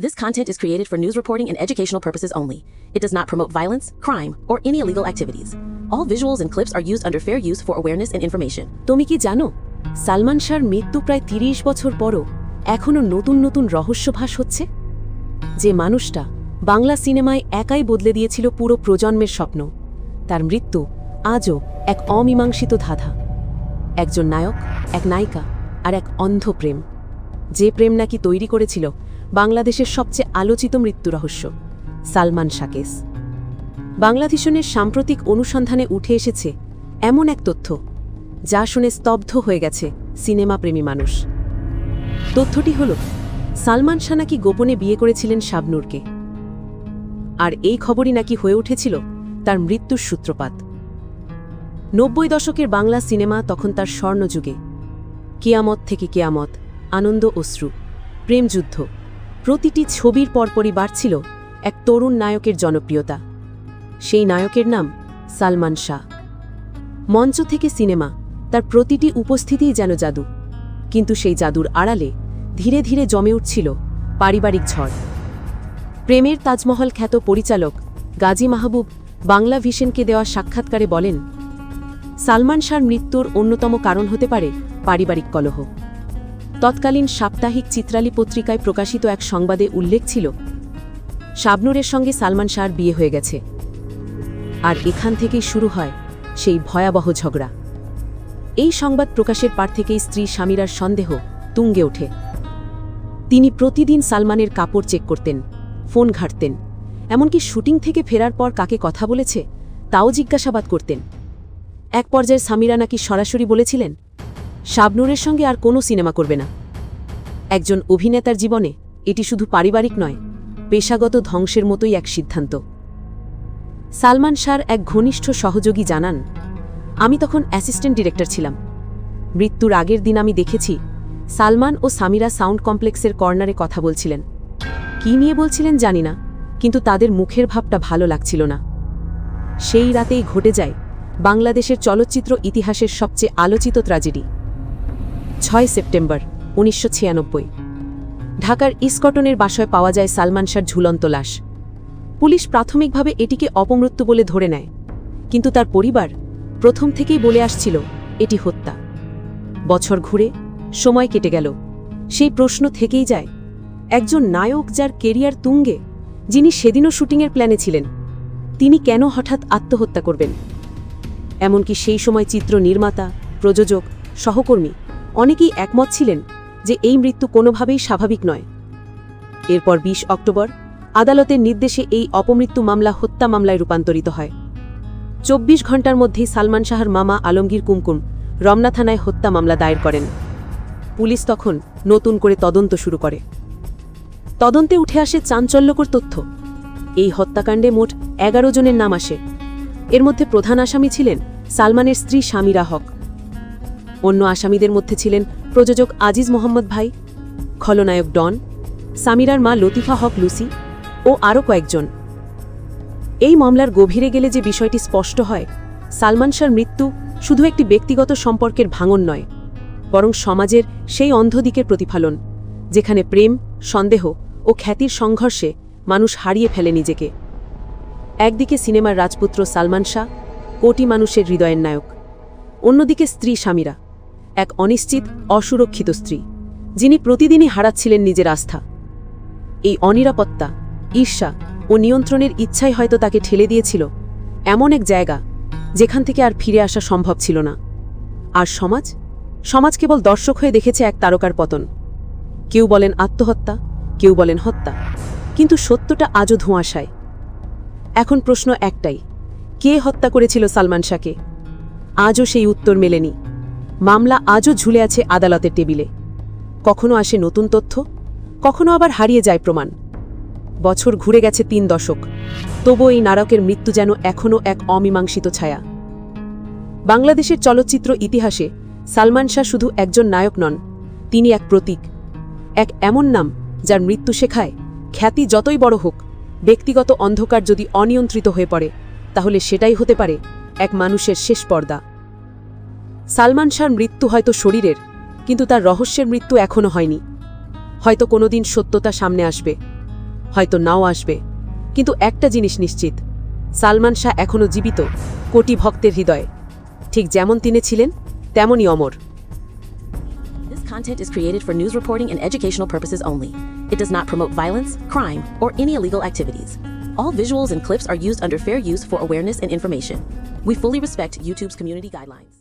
This content is created for news reporting and educational purposes only. It does not promote violence, crime, or any illegal activities. All visuals and clips are used under fair use for awareness and information. তুমি কি জানো সালমান শাহর মৃত্যু প্রায় তিরিশ বছর পরও এখনও নতুন নতুন রহস্যভাস হচ্ছে যে মানুষটা বাংলা সিনেমায় একাই বদলে দিয়েছিল পুরো প্রজন্মের স্বপ্ন তার মৃত্যু আজও এক অমীমাংসিত ধাঁধা একজন নায়ক এক নায়িকা আর এক অন্ধ প্রেম যে প্রেম নাকি তৈরি করেছিল বাংলাদেশের সবচেয়ে আলোচিত মৃত্যু রহস্য, সালমান শাকেস। বাংলাদেশনের সাম্প্রতিক অনুসন্ধানে উঠে এসেছে এমন এক তথ্য, যা শুনে স্তব্ধ হয়ে গেছে সিনেমাপ্রেমী মানুষ। তথ্যটি হল, সালমান শাহ নাকি গোপনে বিয়ে করেছিলেন শাবনূরকে। আর এই খবরই নাকি হয়ে উঠেছিল তার মৃত্যুর সূত্রপাত। নব্বই দশকের বাংলা সিনেমা তখন তার স্বর্ণযুগে। কেয়ামত থেকে কেয়ামত, আনন্দ, অশ্রু, প্রেমযুদ্ধ। প্রতিটি ছবির পরপরই বাড়ছিল এক তরুণ নায়কের জনপ্রিয়তা। সেই নায়কের নাম সালমান শাহ। মঞ্চ থেকে সিনেমা তার প্রতিটি উপস্থিতিই যেন জাদু। কিন্তু সেই জাদুর আড়ালে ধীরে ধীরে জমে উঠছিল পারিবারিক ঝড়। প্রেমের তাজমহল খ্যাত পরিচালক গাজী মাহবুব বাংলা ভিশনকে দেওয়া সাক্ষাৎকারে বলেন, সালমান শাহর মৃত্যুর অন্যতম কারণ হতে পারে পারিবারিক কলহ। তৎকালীন সাপ্তাহিক চিত্রালী পত্রিকায় প্রকাশিত এক সংবাদে উল্লেখ ছিল, শাবনুরের সঙ্গে সালমান শাহর বিয়ে হয়ে গেছে। আর এখান থেকেই শুরু হয় সেই ভয়াবহ ঝগড়া। এই সংবাদ প্রকাশের পার থেকেই স্ত্রী স্বামীরার সন্দেহ তুঙ্গে ওঠে। তিনি প্রতিদিন সালমানের কাপড় চেক করতেন, ফোন ঘাঁটতেন, এমনকি শুটিং থেকে ফেরার পর কাকে কথা বলেছে, তাও জিজ্ঞাসাবাদ করতেন। এক পর্যায়ে সামিরা নাকি সরাসরি বলেছিলেন শাবনুরের সঙ্গে আর কোনো সিনেমা করবে না। একজন অভিনেতার জীবনে এটি শুধু পারিবারিক নয়, পেশাগত ধ্বংসের মতোই এক সিদ্ধান্ত। সালমান শাহর এক ঘনিষ্ঠ সহযোগী জানান, আমি তখন অ্যাসিস্ট্যান্ট ডিরেক্টর ছিলাম। মৃত্যুর আগের দিন আমি দেখেছি সালমান ও সামিরা সাউন্ড কমপ্লেক্সের কর্নারে কথা বলছিলেন। কি নিয়ে বলছিলেন জানি না, কিন্তু তাদের মুখের ভাবটা ভালো লাগছিল না। সেই রাতেই ঘটে যায় বাংলাদেশের চলচ্চিত্র ইতিহাসের সবচেয়ে আলোচিত ট্র্যাজেডি। ছয় সেপ্টেম্বর, উনিশশো ছিয়ানব্বই। ঢাকার ইস্কটনের বাসায় পাওয়া যায় সালমান শাহর ঝুলন্ত লাশ। পুলিশ প্রাথমিকভাবে এটিকে অপমৃত্যু বলে ধরে নেয়। কিন্তু তার পরিবার প্রথম থেকেই বলে আসছিল, এটি হত্যা। বছর ঘুরে, সময় কেটে গেল। সেই প্রশ্ন থেকেই যায়, একজন নায়ক যার কেরিয়ার তুঙ্গে, যিনি সেদিনও শুটিংয়ের প্ল্যানে ছিলেন, তিনি কেন হঠাৎ আত্মহত্যা করবেন? এমনকি সেই সময় চিত্র নির্মাতা, প্রযোজক, সহকর্মী অনেকেই একমত ছিলেন যে এই মৃত্যু কোনোভাবেই স্বাভাবিক নয়। এরপর ২০ অক্টোবর, আদালতের নির্দেশে এই অপমৃত্যু মামলা হত্যা মামলায় রূপান্তরিত হয়। চব্বিশ ঘণ্টার মধ্যেই সালমান শাহর মামা আলমগীর কুমকুম রমনা থানায় হত্যা মামলা দায়ের করেন। পুলিশ তখন নতুন করে তদন্ত শুরু করে। তদন্তে উঠে আসে চাঞ্চল্যকর তথ্য। এই হত্যাকাণ্ডে মোট এগারো জনের নাম আসে। এর মধ্যে প্রধান আসামি ছিলেন সালমানের স্ত্রী স্বামীরা হক। অন্য আসামিদের মধ্যে ছিলেন প্রযোজক আজিজ মোহাম্মদ ভাই, খলনায়ক ডন, সামিরার মা লতিফা হক লুসি ও আরও কয়েকজন। এই মামলার গভীরে গেলে যে বিষয়টি স্পষ্ট হয়, সালমান শাহর মৃত্যু শুধু একটি ব্যক্তিগত সম্পর্কের ভাঙন নয়, বরং সমাজের সেই অন্ধদিকের প্রতিফলন, যেখানে প্রেম, সন্দেহ ও খ্যাতির সংঘর্ষে মানুষ হারিয়ে ফেলে নিজেকে। একদিকে সিনেমার রাজপুত্র সালমান শাহ, কোটি মানুষের হৃদয়ের নায়ক, অন্যদিকে স্ত্রী স্বামীরা এক অনিশ্চিত, অসুরক্ষিত স্ত্রী, যিনি প্রতিদিনই হারাচ্ছিলেন নিজের আস্থা। এই অনিরাপত্তা, ঈর্ষা ও নিয়ন্ত্রণের ইচ্ছাই হয়তো তাকে ঠেলে দিয়েছিল এমন এক জায়গা যেখান থেকে আর ফিরে আসা সম্ভব ছিল না। আর সমাজ? সমাজ কেবল দর্শক হয়ে দেখেছে এক তারকার পতন। কেউ বলেন আত্মহত্যা, কেউ বলেন হত্যা, কিন্তু সত্যটা আজও ধোঁয়াশায়। এখন প্রশ্ন একটাই, কে হত্যা করেছিল সালমান শাহকে? আজও সেই উত্তর মেলেনি। মামলা আজও ঝুলে আছে আদালতের টেবিলে। কখনো আসে নতুন তথ্য, কখনো আবার হারিয়ে যায় প্রমাণ। বছর ঘুরে গেছে তিন দশক তবু এই নারকের মৃত্যু যেন এখনও এক অমীমাংসিত ছায়া। বাংলাদেশের চলচ্চিত্র ইতিহাসে সালমান শাহ শুধু একজন নায়ক নন, তিনি এক প্রতীক, এক এমন নাম যার মৃত্যু শেখায়, খ্যাতি যতই বড় হোক, ব্যক্তিগত অন্ধকার যদি অনিয়ন্ত্রিত হয়ে পড়ে, তাহলে সেটাই হতে পারে এক মানুষের শেষ পর্দা। সালমান শাহর মৃত্যু হয়তো শরীরের কিন্তু তার রহস্যের মৃত্যু এখনও হয়নি হয়তো কোনোদিন সত্যতা সামনে আসবে হয়তো নাও আসবে কিন্তু একটা জিনিস নিশ্চিত সালমান শাহ এখনও জীবিত কোটি ভক্তের হৃদয়ে ঠিক যেমন তিনি ছিলেন তেমনই অমর This content is created for news reporting and educational purposes only. It does not promote violence, crime, or any illegal activities. All visuals and clips are used under fair use for awareness and information. We fully respect YouTube's community guidelines.